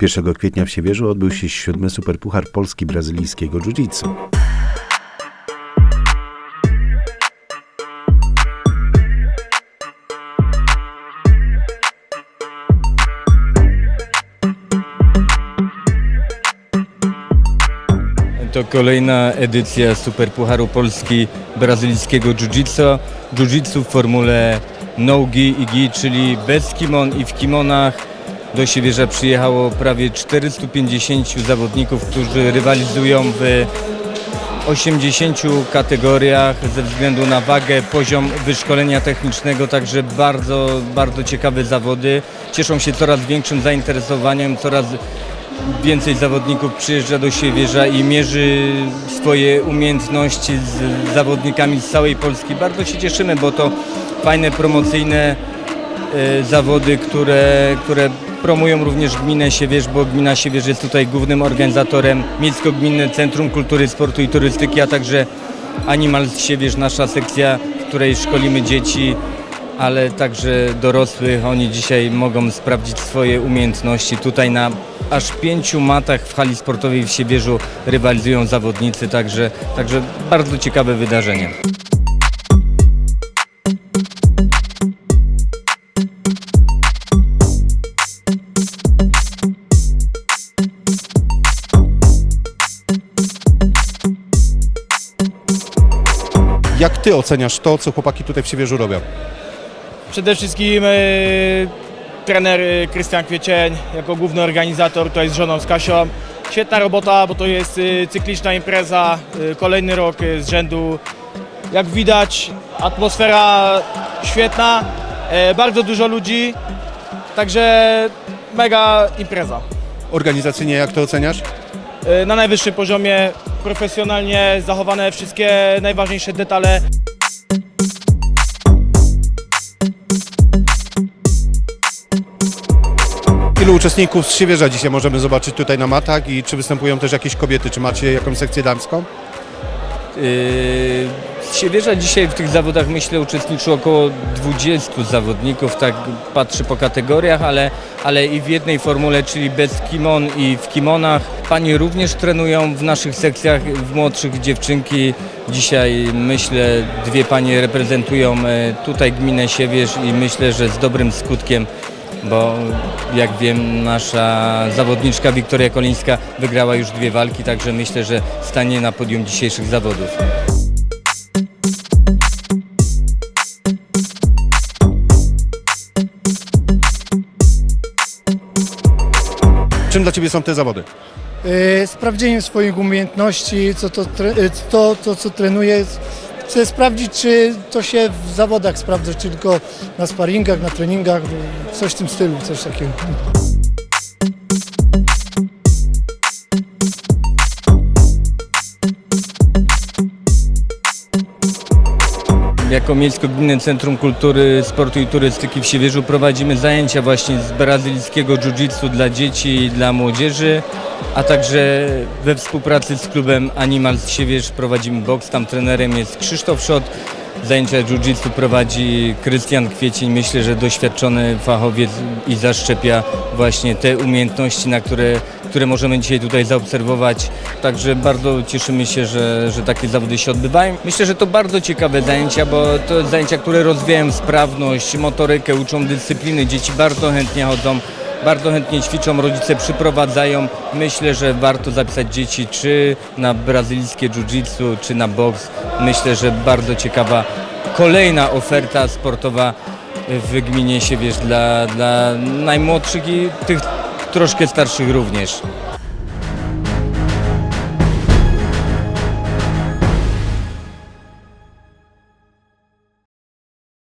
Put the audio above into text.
1 kwietnia w Siewierzu odbył się siódmy Superpuchar Polski Brazylijskiego Jiu-Jitsu. To kolejna edycja Superpucharu Polski brazylijskiego Jiu-Jitsu. Jiu-Jitsu w formule no-gi i gi, czyli bez kimon i w kimonach. Do Siewierza przyjechało prawie 450 zawodników, którzy rywalizują w 80 kategoriach ze względu na wagę, poziom wyszkolenia technicznego, także bardzo, bardzo ciekawe zawody. Cieszą się coraz większym zainteresowaniem, coraz więcej zawodników przyjeżdża do Siewierza i mierzy swoje umiejętności z zawodnikami z całej Polski. Bardzo się cieszymy, bo to fajne, promocyjne e, zawody, które, które promują również gminę Siewierz, bo gmina Siewierz jest tutaj głównym organizatorem Miejsko-Gminne Centrum Kultury, Sportu i Turystyki, a także Animal Siewierz, nasza sekcja, w której szkolimy dzieci, ale także dorosłych. Oni dzisiaj mogą sprawdzić swoje umiejętności. Tutaj na aż pięciu matach w hali sportowej w Siewierzu rywalizują zawodnicy, także, także bardzo ciekawe wydarzenie. Ty oceniasz to, co chłopaki tutaj w Siewierzu robią? Przede wszystkim e, trener Krystian Kwiecień jako główny organizator tutaj z żoną z Kasią. Świetna robota, bo to jest e, cykliczna impreza, e, kolejny rok e, z rzędu. Jak widać atmosfera świetna, e, bardzo dużo ludzi, także mega impreza. Organizacyjnie jak to oceniasz? E, Na najwyższym poziomie, profesjonalnie zachowane wszystkie najważniejsze detale. Ilu uczestników z Siewierza dzisiaj możemy zobaczyć tutaj na matach i czy występują też jakieś kobiety? Czy macie jakąś sekcję damską? Yy, Siewierza dzisiaj w tych zawodach myślę uczestniczy około 20 zawodników, tak patrzę po kategoriach, ale, ale i w jednej formule, czyli bez kimon i w kimonach. Panie również trenują w naszych sekcjach, w młodszych dziewczynki. Dzisiaj myślę dwie panie reprezentują e, tutaj gminę Siewierz i myślę, że z dobrym skutkiem bo jak wiem nasza zawodniczka Wiktoria Kolińska wygrała już dwie walki, także myślę, że stanie na podium dzisiejszych zawodów. Ciebie są te zawody? E, sprawdzeniem swoich umiejętności, co to, e, to, to co trenuję. Chcę sprawdzić, czy to się w zawodach sprawdza, czy tylko na sparingach, na treningach, coś w tym stylu, coś takiego. Jako Miejsko-Gminne Centrum Kultury, Sportu i Turystyki w Siewierzu prowadzimy zajęcia właśnie z brazylijskiego jiu-jitsu dla dzieci i dla młodzieży, a także we współpracy z klubem Animals Siewierz prowadzimy boks, tam trenerem jest Krzysztof Szot. Zajęcia jiu-jitsu prowadzi Krystian Kwiecień, myślę, że doświadczony fachowiec i zaszczepia właśnie te umiejętności, na które, które możemy dzisiaj tutaj zaobserwować. Także bardzo cieszymy się, że, że takie zawody się odbywają. Myślę, że to bardzo ciekawe zajęcia, bo to zajęcia, które rozwijają sprawność, motorykę, uczą dyscypliny. Dzieci bardzo chętnie chodzą. Bardzo chętnie ćwiczą, rodzice przyprowadzają. Myślę, że warto zapisać dzieci czy na brazylijskie jiu-jitsu, czy na boks. Myślę, że bardzo ciekawa kolejna oferta sportowa w gminie Siewierz dla, dla najmłodszych i tych troszkę starszych również.